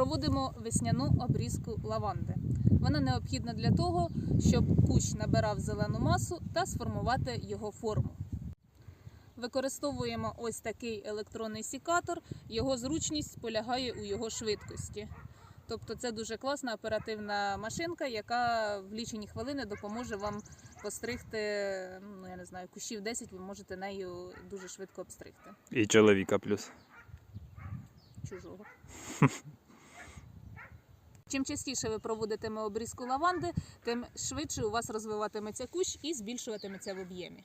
проводимо весняну обрізку лаванди. Вона необхідна для того, щоб кущ набирав зелену масу та сформувати його форму. Використовуємо ось такий електронний сікатор. Його зручність полягає у його швидкості. Тобто це дуже класна оперативна машинка, яка в лічені хвилини допоможе вам постригти, ну я не знаю, кущів 10 ви можете нею дуже швидко обстригти І чоловіка плюс. чужого. Чим частіше ви проводитиме обрізку лаванди, тим швидше у вас розвиватиметься кущ і збільшуватиметься в об'ємі.